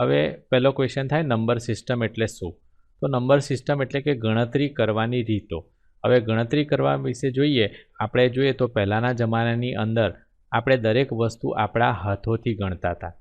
હવે પહેલો ક્વેશ્ચન થાય નંબર સિસ્ટમ એટલે શું? તો નંબર સિસ્ટમ એટલે કે ગણતરી કરવાની રીતો. હવે ગણતરી કરવા વિશે જોઈએ, આપણે જોઈએ તો પહેલાંના જમાનાની અંદર આપણે દરેક વસ્તુ આપણા હાથોથી ગણતા હતા.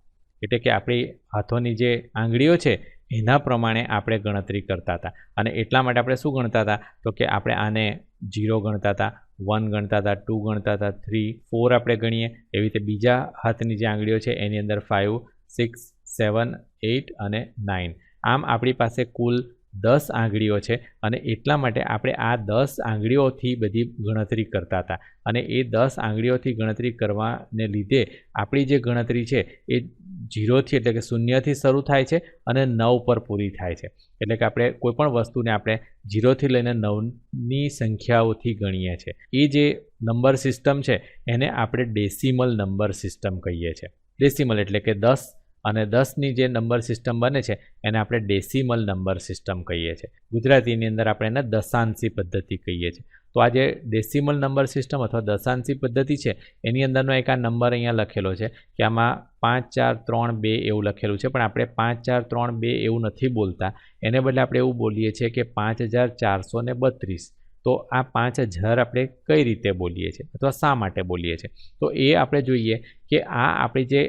એટલે કે આપણી હાથોની જે આંગળીઓ છે, એના પ્રમાણે આપણે ગણતરી કરતા હતા. અને એટલા માટે આપણે શું ગણતા હતા? તો કે આપણે આને જીરો ગણતા હતા વન ગણતા હતા ટુ ગણતા હતા થ્રી ફોર આપણે ગણીએ. એવી રીતે બીજા હાથની જે આંગળીઓ છે, એની અંદર ફાઇવ સિક્સ સેવન, એઇટ અને નાઇન. આમ આપણી પાસે કુલ દસ આંગળીઓ છે અને એટલા માટે આપણે આ દસ આંગળીઓથી બધી ગણતરી કરતા હતા. અને એ દસ આંગળીઓથી ગણતરી કરવાને લીધે આપણી જે ગણતરી છે એ જીરોથી એટલે કે શૂન્યથી શરૂ થાય છે અને નવ પર પૂરી થાય છે. એટલે કે આપણે કોઈપણ વસ્તુને આપણે જીરોથી લઈને નવની સંખ્યાઓથી ગણીએ છીએ એ જે નંબર સિસ્ટમ છે એને આપણે ડેસિમલ નંબર સિસ્ટમ કહીએ છીએ ડેસિમલ એટલે કે દસ અને દસની જે નંબર સિસ્ટમ બને છે, એને આપણે ડેસિમલ નંબર સિસ્ટમ કહીએ છીએ. ગુજરાતીની અંદર આપણે એને દશાંશી પદ્ધતિ કહીએ છીએ. તો આ જે ડેસિમલ નંબર સિસ્ટમ અથવા દશાંશી પદ્ધતિ છે, એની અંદરનો એક આ નંબર અહીંયા લખેલો છે કે આમાં પાંચ, ચાર, ત્રણ, બે એવું લખેલું છે, પણ આપણે પાંચ, ચાર, ત્રણ, બે એવું નથી બોલતા. એને બદલે આપણે એવું બોલીએ છીએ કે પાંચ હજાર ચારસો ને બત્રીસ. તો આ પાંચ હજાર આપણે કઈ રીતે બોલીએ છીએ? અથવા શા માટે બોલીએ છીએ? તો એ આપણે જોઈએ કે આ આપણી જે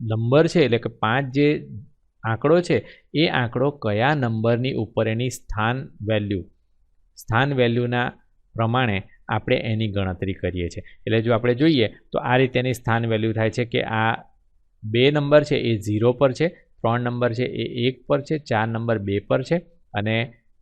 નંબર છે એટલે કે પાંચ જે આંકડો છે, એ આંકડો કયા નંબરની ઉપર એની સ્થાન વેલ્યુ સ્થાન વેલ્યુના પ્રમાણે આપણે એની ગણતરી કરીએ છીએ. એટલે જો આપણે જોઈએ, તો આ રીતે એની સ્થાન વેલ્યુ થાય છે કે આ બે નંબર છે એ ઝીરો પર છે, ત્રણ નંબર છે એ એક પર છે, ચાર નંબર બે પર છે અને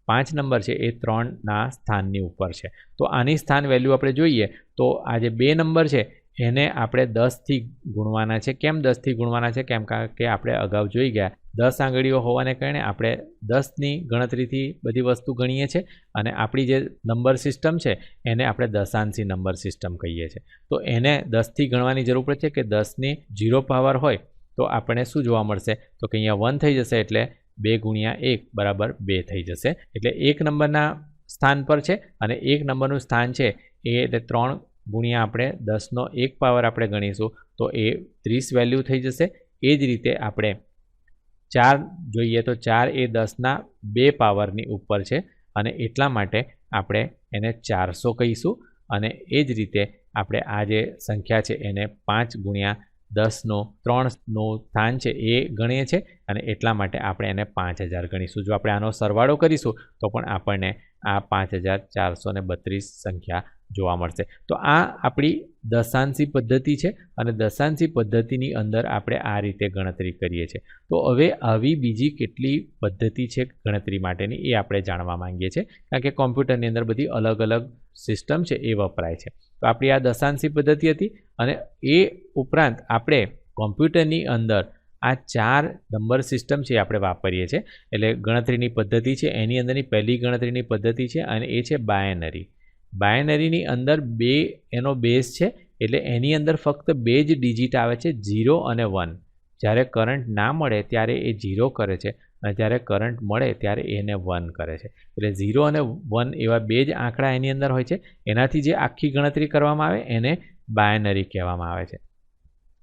પાંચ નંબર છે એ ત્રણના સ્થાનની ઉપર છે. તો આની સ્થાન વેલ્યુ આપણે જોઈએ, તો આ જે બે નંબર છે એને આપણે દસથી ગુણવાના છે. કેમ દસથી ગુણવાના છે? કેમ કે આપણે અગાઉ જોઈ ગયા. દસ આંગળીઓ હોવાને કારણે આપણે દસની ગણતરીથી બધી વસ્તુ ગણીએ છીએ અને આપણી જે નંબર સિસ્ટમ છે એને આપણે દશાંશી નંબર સિસ્ટમ કહીએ છીએ તો એને દસથી ગણવાની જરૂર પડે છે કે દસની જીરો પાવર હોય તો આપણે શું જોવા મળશે? તો કે અહીંયા વન થઈ જશે એટલે બે ગુણ્યા એક બરાબર બે થઈ જશે. એટલે એક નંબરના સ્થાન પર છે અને એક નંબરનું સ્થાન છે એ એટલે ત્રણ ગુણ્યા આપણે દસનો એક પાવર આપણે ગણીશું, તો એ ત્રીસ વેલ્યુ થઈ જશે. એ જ રીતે આપણે ચાર જોઈએ તો ચાર એ દસના બે પાવરની ઉપર છે અને એટલા માટે આપણે એને ચારસો કહીશું અને એ જ રીતે આપણે આ જે સંખ્યા છે એને પાંચ ગુણ્યા દસનો ત્રણનું સ્થાન છે એ ગણીએ છીએ અને એટલા માટે આપણે એને પાંચ હજાર ગણીશું. જો આપણે આનો સરવાળો કરીશું તો પણ આપણને આ પાંચ હજાર ચારસો બત્રીસ સંખ્યા જોવા મળશે. તો આ આપણી દશાંશી પદ્ધતિ છે અને દશાંશી પદ્ધતિની અંદર આપણે આ રીતે ગણતરી કરીએ છીએ. તો હવે આવી બીજી કેટલી પદ્ધતિ છે ગણતરી માટેની એ આપણે જાણવા માંગીએ છીએ. કારણ કે કોમ્પ્યુટરની અંદર બધી અલગ અલગ સિસ્ટમ છે એ વપરાય છે. તો આપણી આ દશાંશી પદ્ધતિ હતી અને એ ઉપરાંત આપણે કોમ્પ્યુટરની અંદર આ ચાર નંબર સિસ્ટમ છે આપણે વાપરીએ છીએ. એટલે ગણતરીની પદ્ધતિ છે, એની અંદરની પહેલી ગણતરીની પદ્ધતિ છે અને એ છે બાયનરી. બાયનરીની અંદર બે, એનો બેઝ છે, એટલે એની અંદર ફક્ત બે જ ડિજિટ આવે છે ઝીરો અને વન જ્યારે કરંટ ના મળે, ત્યારે એ ઝીરો કરે છે, અને જ્યારે કરંટ મળે, ત્યારે એને વન કરે છે. એટલે ઝીરો અને વન એવા બે જ આંકડા એની અંદર હોય છે. એનાથી જે આખી ગણતરી કરવામાં આવે, એને બાયનરી કહેવામાં આવે છે.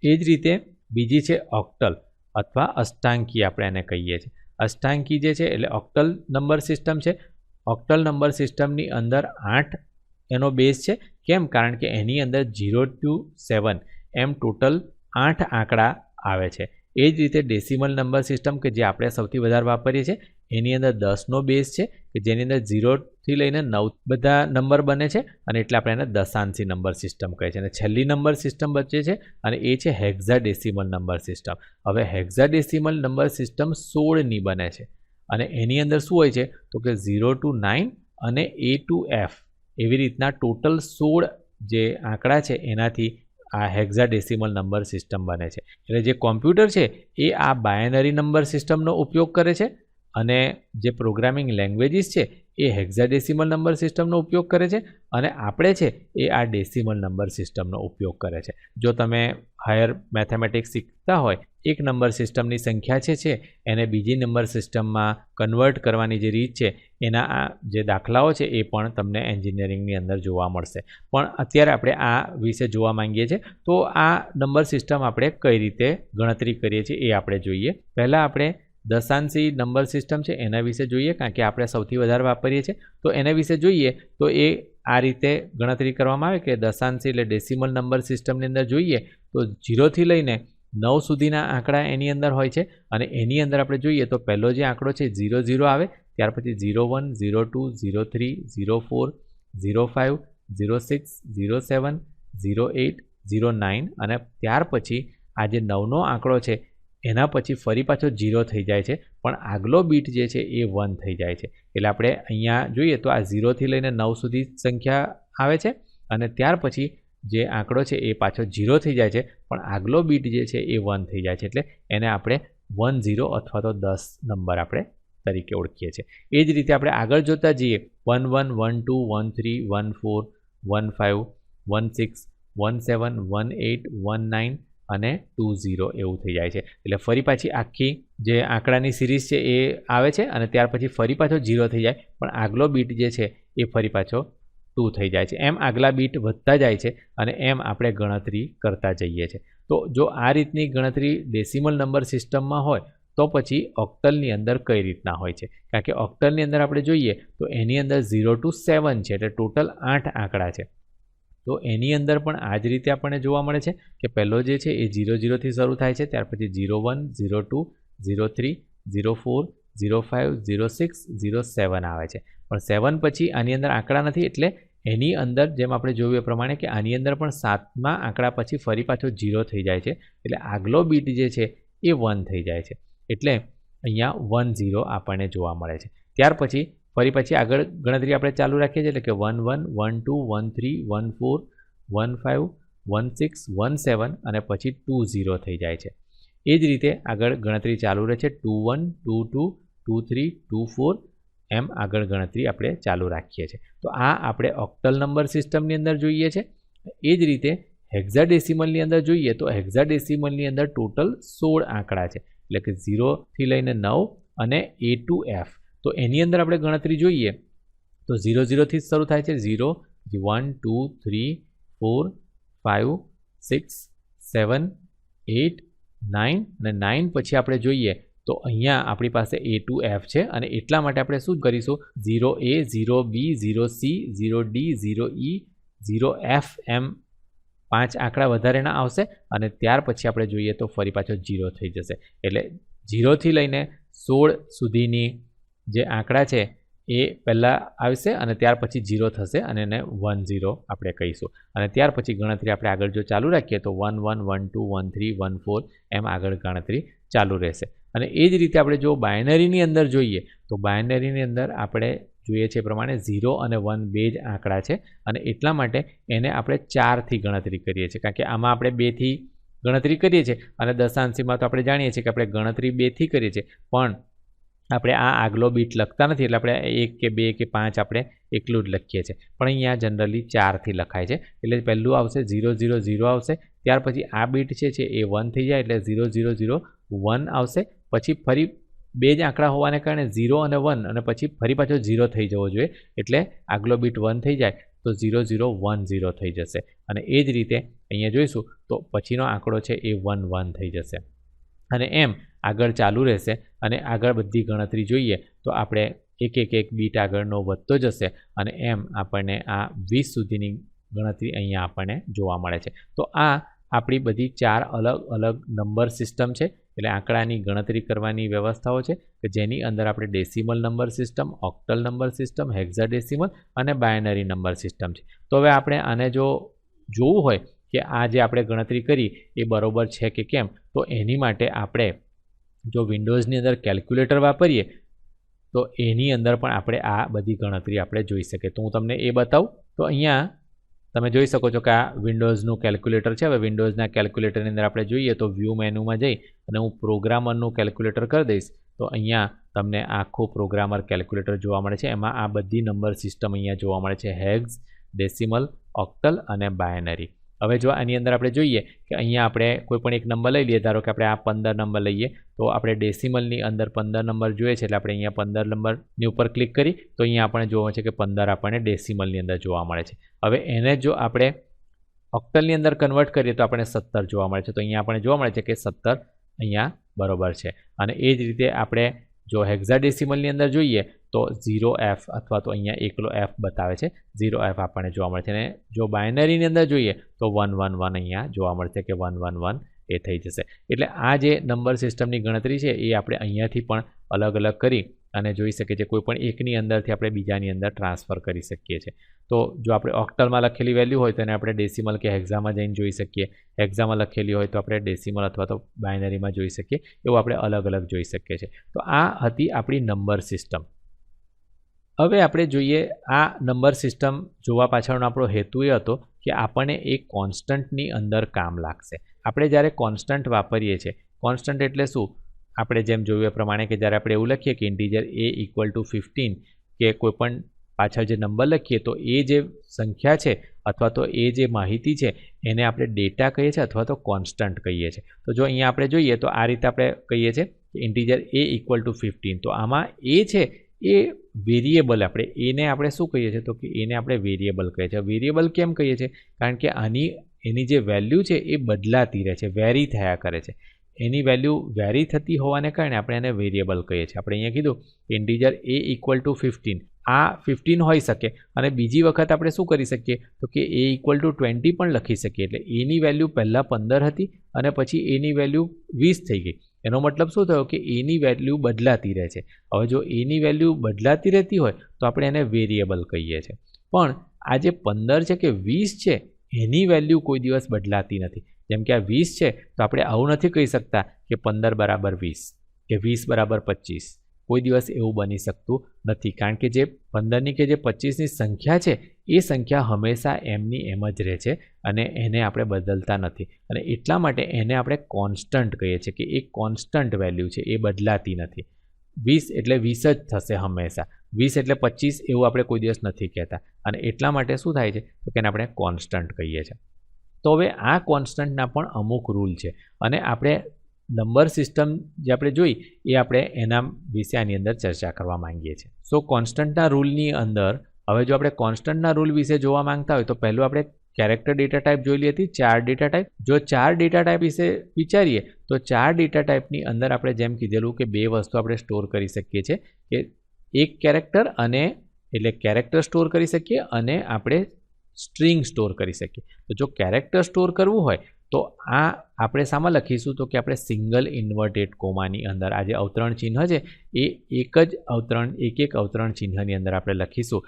એ જ રીતે બીજી છે ઓક્ટલ અથવા અષ્ટાંકી આપણે એને કહીએ છીએ. અષ્ટાંકી જે છે, એટલે ઓક્ટલ નંબર સિસ્ટમ છે. ઓક્ટલ નંબર સિસ્ટમની અંદર આઠ એનો બેઝ છે. કેમ? કારણ કે એની અંદર ઝીરો ટુ સેવન એમ ટોટલ આઠ આંકડા આવે છે. એ જ રીતે ડેસિમલ નંબર સિસ્ટમ કે જે આપણે સૌથી વધારે વાપરીએ છીએ, એની અંદર દસનો બેઝ છે કે જેની અંદર ઝીરોથી લઈને નવ બધા નંબર બને છે અને એટલે આપણે એને દશાંશી નંબર સિસ્ટમ કહે છે. અને છેલ્લી નંબર સિસ્ટમ બચે છે અને એ છે હેક્ઝા ડેસિમલ નંબર સિસ્ટમ હવે હેક્ઝા ડેસિમલ નંબર સિસ્ટમ સોળની બને છે. અને એની અંદર શું હોય છે? તો કે ઝીરો ટુ નાઇન અને એ ટુ એફ એવી રીતના ટોટલ સોળ જે આંકડા છે, એનાથી આ હેક્ઝાડેસિમલ નંબર સિસ્ટમ બને છે. એટલે જે કોમ્પ્યુટર છે, એ આ બાયનરી નંબર સિસ્ટમનો ઉપયોગ કરે છે અને જે પ્રોગ્રામિંગ લેંગ્વેજીસ છે એ હેક્ઝાડેસિમલ નંબર સિસ્ટમનો ઉપયોગ કરે છે અને આપણે છે એ આ ડેસિમલ નંબર સિસ્ટમનો ઉપયોગ કરે છે. જો તમે હાયર મેથેમેટિક્સ શીખતા હોય, એક નંબર સિસ્ટમની સંખ્યા છે છે, એને બીજી નંબર સિસ્ટમમાં કન્વર્ટ કરવાની જે રીત છે, એના આ જે દાખલાઓ છે એ પણ તમને એન્જિનિયરિંગની અંદર જોવા મળશે. પણ અત્યારે આપણે આ વિશે જોવા માંગીએ છીએ, તો આ નંબર સિસ્ટમ આપણે કઈ રીતે ગણતરી કરીએ છીએ એ આપણે જોઈએ. પહેલાં આપણે દશાંશી નંબર સિસ્ટમ છે, એના વિશે જોઈએ, કારણ કે આપણે સૌથી વધારે વાપરીએ છીએ. તો એના વિશે જોઈએ, તો એ આ રીતે ગણતરી કરવામાં આવે કે દશાંશી એટલે ડેસિમલ નંબર સિસ્ટમની અંદર જોઈએ, તો ઝીરોથી લઈને નવ સુધીના આંકડા એની અંદર હોય છે. અને એની અંદર આપણે જોઈએ, તો પહેલો જે આંકડો છે ઝીરો ઝીરો આવે, ત્યાર પછી zero one zero two zero three zero four zero five zero six zero seven zero eight zero nine અને ત્યાર પછી આ જે નવનો આંકડો છે એના પછી ફરી પાછો ઝીરો થઈ જાય છે. પણ આગલો બીટ જે છે એ વન થઈ જાય છે. એટલે આપણે અહીંયા જોઈએ તો આ ઝીરોથી લઈને નવ સુધી સંખ્યા આવે છે. અને ત્યાર પછી જે આંકડો છે એ પાછો ઝીરો થઈ જાય છે. પણ આગલો બીટ જે છે એ વન થઈ જાય છે. એટલે એને આપણે વન ઝીરો અથવા તો દસ નંબર આપણે તરીકે ઓળખીએ છીએ. એ જ રીતે આપણે આગળ જોતા જઈએ. One one one two one three one four one five one six one seven one eight one nine અને ટુ ઝીરો એવું થઈ જાય છે. એટલે ફરી પાછી આખી જે આંકડાની સિરીઝ છે એ આવે છે અને ત્યાર પછી ફરી પાછો ઝીરો થઈ જાય. પણ આગલો બીટ જે છે એ ફરી પાછો ટુ થઈ જાય છે. એમ આગલા બીટ વધતા જાય છે અને એમ આપણે ગણતરી કરતા જઈએ છીએ તો જો આ રીતની ગણતરી ડેસિમલ નંબર સિસ્ટમમાં હોય તો પછી ઓક્ટલની અંદર કઈ રીતના હોય છે? કારણ કે ઓક્ટલની અંદર આપણે જોઈએ તો એની અંદર ઝીરો ટુ સેવન છે. એટલે ટોટલ આઠ આંકડા છે. તો એની અંદર પણ આ જ રીતે આપણને જોવા મળે છે કે પહેલો જે છે એ ઝીરો ઝીરોથી શરૂ થાય છે, ત્યાર પછી zero one, zero two, zero three, zero four, zero five zero six, zero seven આવે છે. પણ સેવન પછી આની અંદર આંકડા નથી, એટલે એની અંદર જેમ આપણે જોયું એ પ્રમાણે કે આની અંદર પણ સાતમા આંકડા પછી ફરી પાછો ઝીરો થઈ જાય છે, એટલે આગલો બીટ જે છે એ વન થઈ જાય છે. એટલે અહીંયા વન ઝીરો આપણને જોવા મળે છે. ત્યાર પછી ફરી પછી આગળ ગણતરી આપણે ચાલુ રાખીએ છીએ, એટલે કે one one one two, one three, one four, one five one six, one seven અને પછી ટુ ઝીરો થઈ જાય છે. એ જ રીતે આગળ ગણતરી ચાલુ રહે છે, two one, two two two three, two four, એમ આગળ ગણતરી આપણે ચાલુ રાખીએ છીએ. તો આ આપણે ઓક્ટલ નંબર સિસ્ટમની અંદર જોઈએ છે. એ જ રીતે હેક્ઝાડેસિમલની અંદર જોઈએ તો હેક્ઝાડેસિમલની અંદર ટોટલ સોળ આંકડા છે. એટલે કે ઝીરોથી લઈને નવ અને એ ટુ એફ. તો એની અંદર આપણે ગણતરી જોઈએ, તો ઝીરો ઝીરોથી શરૂ થાય છે. Zero one, two, three, four five six, seven eight nine અને નાઇન પછી આપણે જોઈએ, તો અહીંયા આપણી પાસે એ ટુ એફ છે અને એટલા માટે આપણે શું કરીશું? Zero A, zero B, zero C, zero D, zero E, zero F એમ પાંચ આંકડા વધારેના આવશે અને ત્યાર પછી આપણે જોઈએ તો ફરી પાછો ઝીરો થઈ જશે. એટલે ઝીરોથી લઈને સોળ સુધીની જે આંકડા છે એ પહેલાં આવશે અને ત્યાર પછી ઝીરો થશે અને એને વન ઝીરો આપણે કહીશું. અને ત્યાર પછી ગણતરી આપણે આગળ જો ચાલુ રાખીએ તો one one one two one three one four એમ આગળ ગણતરી ચાલુ રહેશે. અને એ જ રીતે આપણે જો બાયનરીની અંદર જોઈએ તો બાયનરીની અંદર આપણે જોઈએ છે પ્રમાણે ઝીરો અને વન બે જ આંકડા છે અને એટલા માટે એને આપણે ચારથી ગણતરી કરીએ છીએ. કારણ કે આમાં આપણે બેથી ગણતરી કરીએ છીએ અને દશાંશીમાં તો આપણે જાણીએ છીએ કે આપણે ગણતરી બેથી કરીએ છીએ. પણ આપણે આ આગલો બીટ લખતા નથી, એટલે આપણે એક કે બે કે પાંચ આપણે એકલું જ લખીએ છીએ. પણ અહીંયા જનરલી ચારથી લખાય છે. એટલે પહેલું આવશે ઝીરો ઝીરો ઝીરો આવશે. ત્યાર પછી આ બીટ છે એ વન થઈ જાય, એટલે ઝીરો ઝીરો ઝીરો વન આવશે. પછી ફરી બે જ આંકડા હોવાને કારણે ઝીરો અને વન અને પછી ફરી પાછો ઝીરો થઈ જવો જોઈએ. એટલે આગલો બીટ વન થઈ જાય, તો ઝીરો ઝીરો વન ઝીરો થઈ જશે. અને એ જ રીતે અહીંયા જોઈશું, તો પછીનો આંકડો છે એ વન વન થઈ જશે. અને એમ આગળ ચાલુ રહેશે અને આગળ બધી ગણતરી જોઈએ તો આપણે એક એક એક બીટ આગળનો વધતો જશે અને એમ આપણને આ વીસ સુધીની ગણતરી અહીંયા આપણને જોવા મળે છે. તો આ આપણી બધી ચાર અલગ અલગ નંબર સિસ્ટમ છે, એટલે આંકડાની ગણતરી કરવાની વ્યવસ્થાઓ છે કે જેની અંદર આપણે decimal number system, octal number system hexadecimal અને બાયનરી નંબર સિસ્ટમ છે. તો હવે આપણે આને જો જોવું હોય કે આ જે આપણે ગણતરી કરી એ બરોબર છે કે કેમ? તો એની માટે આપણે જો વિન્ડોઝની અંદર કેલ્ક્યુલેટર વાપરીએ, તો એની અંદર પણ આપણે આ બધી ગણતરી આપણે જોઈ શકીએ. તો હું તમને એ બતાવું. તો અહીંયા તમે જોઈ શકો છો કે આ વિન્ડોઝનું કેલ્ક્યુલેટર છે. હવે વિન્ડોઝના કેલ્ક્યુલેટરની અંદર આપણે જોઈએ તો વ્યૂ મેનુમાં જઈ અને હું પ્રોગ્રામરનું કેલ્ક્યુલેટર કરી દઈશ. તો અહીંયા તમને આખું પ્રોગ્રામર કેલ્ક્યુલેટર જોવા મળે છે. એમાં આ બધી નંબર સિસ્ટમ અહીંયા જોવા મળે છે. હેગ્સ ડેસિમલ, ઓક્ટલ અને બાયનરી. હવે જો આની અંદર આપણે જોઈએ કે અહીંયા આપણે કોઈ પણ એક નંબર લઈ લઈએ, ધારો કે આપણે આ પંદર નંબર લઈએ, તો આપણે ડેસિમલની અંદર પંદર નંબર જોઈએ છે, એટલે આપણે અહીંયા પંદર નંબરની ઉપર ક્લિક કરી, તો અહીંયા આપણે જોવા છે કે પંદર આપણને ડેસિમલની અંદર જોવા મળે છે. હવે એને જો આપણે ઓક્ટલની અંદર કન્વર્ટ કરીએ, તો આપણે સત્તર જોવા મળે છે. તો અહીંયા આપણે જોવા મળે છે કે સત્તર અહીંયા બરોબર છે. અને એ જ રીતે આપણે જો હેક્ઝાડેસિમલની અંદર જોઈએ તો ઝીરો એફ અથવા તો અહીંયા એકલો એફ બતાવે છે. ઝીરો એફ આપણને જોવા મળે છે અને જો બાયનરીની અંદર જોઈએ તો વન વન વન અહીંયા જોવા મળશે કે વન વન વન એ થઈ જશે. એટલે આ જે નંબર સિસ્ટમની ગણતરી છે એ આપણે અહીંયાથી પણ અલગ અલગ કરી અને જોઈ શકીએ છીએ કોઈ પણ એકની અંદરથી આપણે બીજાની અંદર ટ્રાન્સફર કરી શકીએ છીએ. તો જો આપણે ઓક્ટલમાં લખેલી વેલ્યુ હોય તો એને આપણે ડેસિમલ કે હેક્ઝામાં જઈને જોઈ શકીએ. હેક્ઝામાં લખેલી હોય તો આપણે ડેસિમલ અથવા તો બાયનરીમાં જોઈ શકીએ. એવું આપણે અલગ અલગ જોઈ શકીએ છીએ. તો આ હતી આપણી નંબર સિસ્ટમ. હવે આપણે જોઈએ આ નંબર સિસ્ટમ જોવા પાછળનો આપણો હેતુ એ હતો કે આપણને એ કોન્સ્ટન્ટની અંદર કામ લાગશે. આપણે જ્યારે કોન્સ્ટન્ટ વાપરીએ છીએ, કોન્સ્ટન્ટ એટલે શું? આપણે જેમ જોયું એ પ્રમાણે કે જ્યારે આપણે એવું લખીએ કે integer a equal to fifteen કે કોઈપણ પાછળ જે નંબર લખીએ, તો એ જે સંખ્યા છે અથવા તો એ જે માહિતી છે, એને આપણે ડેટા કહીએ છીએ અથવા તો કોન્સ્ટન્ટ કહીએ છીએ. તો જો અહીંયા આપણે જોઈએ, તો આ રીતે આપણે કહીએ છીએ કે integer a equal to fifteen તો આમાં એ છે, એ વેરિયેબલ આપણે, એને આપણે શું કહીએ છીએ? તો કે એને આપણે વેરિયેબલ કહીએ છીએ. વેરિયેબલ કેમ કહીએ છીએ? કારણ કે આની, એની જે વેલ્યુ છે એ બદલાતી રહે છે વેરી થયા કરે છે. એની વેલ્યુ વેરી થતી હોવાને કારણે આપણે એને વેરિયેબલ કહીએ છીએ. આપણે અહીંયા કીધું, integer a equal to fifteen. આ ફિફ્ટીન હોઈ શકે અને બીજી વખત આપણે શું કરી શકીએ? તો કે એ ઇક્વલ ટુ ટ્વેન્ટી પણ લખી શકીએ. એટલે એની વેલ્યુ પહેલાં પંદર હતી અને પછી એની વેલ્યુ વીસ થઈ ગઈ. એનો મતલબ શું થયો? કે એની વેલ્યુ બદલાતી રહે છે. હવે જો એની વેલ્યુ બદલાતી રહેતી હોય, તો આપણે એને વેરિયેબલ કહીએ છીએ. પણ આ જે પંદર છે કે વીસ છે, એની વેલ્યુ કોઈ દિવસ બદલાતી નથી. જેમ કે આ વીસ છે, તો આપણે આવું નથી કહી શકતા કે પંદર બરાબર વીસ, કે વીસ બરાબર પચીસ. કોઈ દિવસ એવું બની શકતું નથી. કારણ કે જે પંદરની કે જે પચીસની સંખ્યા છે, એ સંખ્યા હંમેશા એમની એમ જ રહે છે અને એને આપણે બદલતા નથી. અને એટલા માટે એને આપણે કોન્સ્ટન્ટ કહીએ છીએ કે એ કોન્સ્ટન્ટ વેલ્યુ છે, એ બદલાતી નથી. વીસ એટલે વીસ જ થશે હંમેશા. વીસ એટલે પચીસ એવું આપણે કોઈ દિવસ નથી કહેતા. અને એટલા માટે શું થાય છે? તો કે એને આપણે કોન્સ્ટન્ટ કહીએ છીએ. તો હવે આ કોન્સ્ટન્ટના પણ અમુક રૂલ છે. અને આપણે નંબર સિસ્ટમ જે આપણે જોઈ, એ આપણે એના વિશે આની અંદર ચર્ચા કરવા માંગીએ છીએ. સો કોન્સ્ટન્ટના રૂલની અંદર, હવે જો આપણે કોન્સ્ટન્ટના રૂલ વિશે જોવા માંગતા હોય, તો પહેલું આપણે કેરેક્ટર ડેટા ટાઈપ જોઈ હતી, ચાર ડેટા ટાઈપ. જો ચાર ડેટા ટાઈપ વિશે વિચારીએ, તો ચાર ડેટા ટાઈપની અંદર આપણે જેમ કીધેલું કે બે વસ્તુ આપણે સ્ટોર કરી શકીએ છીએ, કે એક કેરેક્ટર અને, એટલે કેરેક્ટર સ્ટોર કરી શકીએ અને આપણે સ્ટ્રિંગ સ્ટોર કરી શકીએ. તો જો કેરેક્ટર સ્ટોર કરવું હોય, તો આ આપણે શામાં લખીશું તો કે આપણે સિંગલ ઇન્વર્ટેડ કોમાની અંદર, આ જે અવતરણ ચિહ્ન છે, એ એક જ અવતરણ, એક એક અવતરણ ચિહ્નની અંદર આપણે લખીશું,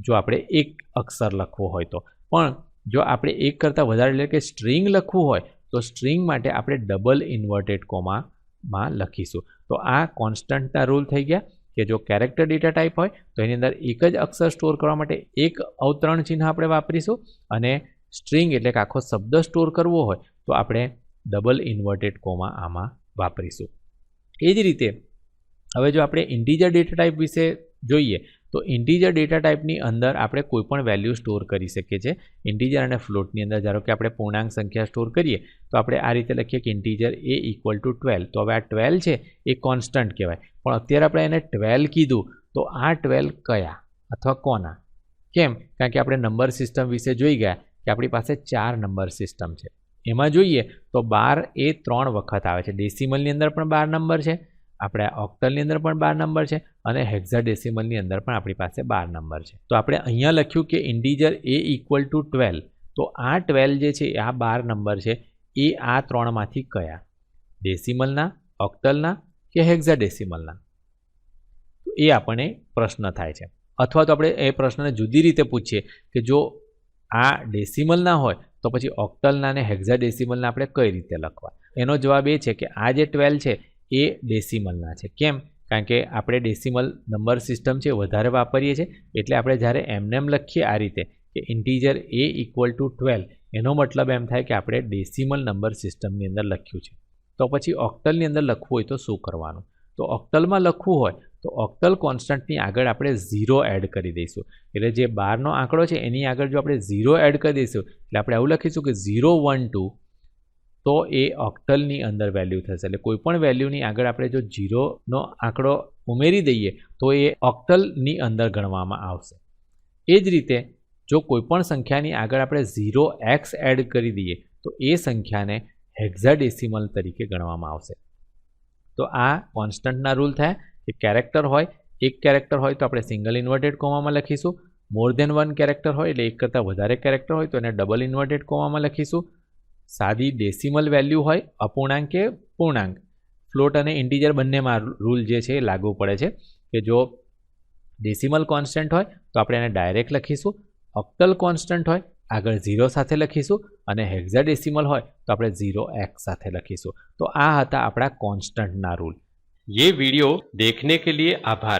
જો આપણે એક અક્ષર લખવો હોય તો. પણ જો આપણે એક કરતાં વધારે, એટલે કે સ્ટ્રિંગ લખવું હોય, તો સ્ટ્રિંગ માટે આપણે ડબલ ઇન્વર્ટેડ કોમામાં લખીશું. તો આ કોન્સ્ટન્ટના રૂલ થઈ ગયા. કે જો કેરેક્ટર ડેટા ટાઈપ હોય, તો એની અંદર એક જ અક્ષર સ્ટોર કરવા માટે એક અવતરણ ચિહ્ન આપણે વાપરીશું અને સ્ટ્રિંગ એટલે કે આખો શબ્દ સ્ટોર કરવો હોય, તો આપણે ડબલ ઇન્વર્ટેડ કોમા આમાં વાપરીશું. એ જ રીતે, હવે જો આપણે ઇન્ટીજર ડેટા ટાઈપ વિશે જોઈએ તો ઇન્ટીજર ડેટા ટાઈપની અંદર આપણે કોઈ પણ વેલ્યુ સ્ટોર કરી શકીએ છીએ. ઇન્ટીજર અને ફ્લોટની અંદર ધારો કે આપણે પૂર્ણાંક સંખ્યા સ્ટોર કરીએ, તો આપણે આ રીતે લખીએ કે integer a equal to twelve તો હવે આ ટ્વેલ્વ છે, એ કોન્સ્ટન્ટ કહેવાય. પણ અત્યારે આપણે એને ટ્વેલ્વ કીધું, તો આ ટ્વેલ્વ કયા અથવા કોના? કેમ? કારણ કે આપણે નંબર સિસ્ટમ વિશે જોઈ ગયા કે આપણી પાસે ચાર નંબર સિસ્ટમ છે. એમાં જોઈએ તો બાર એ ત્રણ વખત આવે છે. ડેસિમલની અંદર પણ બાર નંબર છે. આપણે ઓક્ટલની અંદર પણ બાર નંબર છે અને હેક્ઝાડેસિમલની અંદર પણ આપણી પાસે બાર નંબર છે. તો આપણે અહીંયા લખ્યું કે integer a equal to twelve. તો આ ટ્વેલ્વ જે છે, આ બાર નંબર છે, એ આ ત્રણમાંથી કયા? ડેસિમલના ઓક્ટલના કે હેક્ઝાડેસિમલના? એ આપણને પ્રશ્ન થાય છે. અથવા તો આપણે એ પ્રશ્નને જુદી રીતે પૂછીએ કે જો આ ડેસિમલના હોય, તો પછી ઓક્ટલના અને હેક્ઝાડેસિમલના આપણે કઈ રીતે લખવા? એનો જવાબ એ છે કે આ જે ટ્વેલ્વ છે એ ડેસિમલના છે. કેમ? કારણ કે આપણે ડેસિમલ નંબર સિસ્ટમ છે વધારે વાપરીએ છીએ. એટલે આપણે જ્યારે એમનેમ લખીએ આ રીતે કે integer a equal to twelve એનો મતલબ એમ થાય કે આપણે ડેસિમલ નંબર સિસ્ટમની અંદર લખ્યું છે. તો પછી ઓક્ટલની અંદર લખવું હોય તો શું કરવાનું? તો ઓક્ટલમાં લખવું હોય તો ઓક્ટલ કોન્સ્ટન્ટની આગળ આપણે ઝીરો એડ કરી દઈશું. એટલે જે બારનો આંકડો છે એની આગળ જો આપણે ઝીરો એડ કરી દઈશું, એટલે આપણે એવું લખીશું કે ઝીરો વન ટુ તો એ ઓક્ટલની અંદર વેલ્યુ થશે. એટલે કોઈપણ વેલ્યુની આગળ આપણે જો ઝીરોનો આંકડો ઉમેરી દઈએ, તો એ ઓક્ટલની અંદર ગણવામાં આવશે. એ જ રીતે જો કોઈપણ સંખ્યાની આગળ આપણે ઝીરો એક્સ એડ કરી દઈએ, તો એ સંખ્યાને હેક્ઝાડેસિમલ તરીકે ગણવામાં આવશે. તો આ કોન્સ્ટન્ટના રૂલ થાય. કે કેરેક્ટર હોય, એક કેરેક્ટર હોય તો આપણે સિંગલ ઇન્વર્ટેડ કોમામાં લખીશું. મોર દેન વન કેરેક્ટર હોય એટલે એક કરતાં વધારે કેરેક્ટર હોય તો એને ડબલ ઇન્વર્ટેડ કોમામાં લખીશું. સાદી ડેસિમલ વેલ્યુ હોય અપૂર્ણાંક કે પૂર્ણાંક ફ્લોટ અને ઇન્ટીજર બંનેમાં રૂલ જે છે એ લાગુ પડે છે કે જો ડેસિમલ કોન્સ્ટન્ટ હોય તો આપણે એને ડાયરેક્ટ લખીશું ઓક્ટલ કોન્સ્ટન્ટ હોય આગળ ઝીરો સાથે લખીશું અને હેક્ઝાડેસિમલ હોય તો આપણે ઝીરો એક્સ સાથે લખીશું તો આ હતા આપણા કોન્સ્ટન્ટના રૂલ ये वीडियो देखने के लिए आभार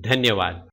ધન્યવાદ.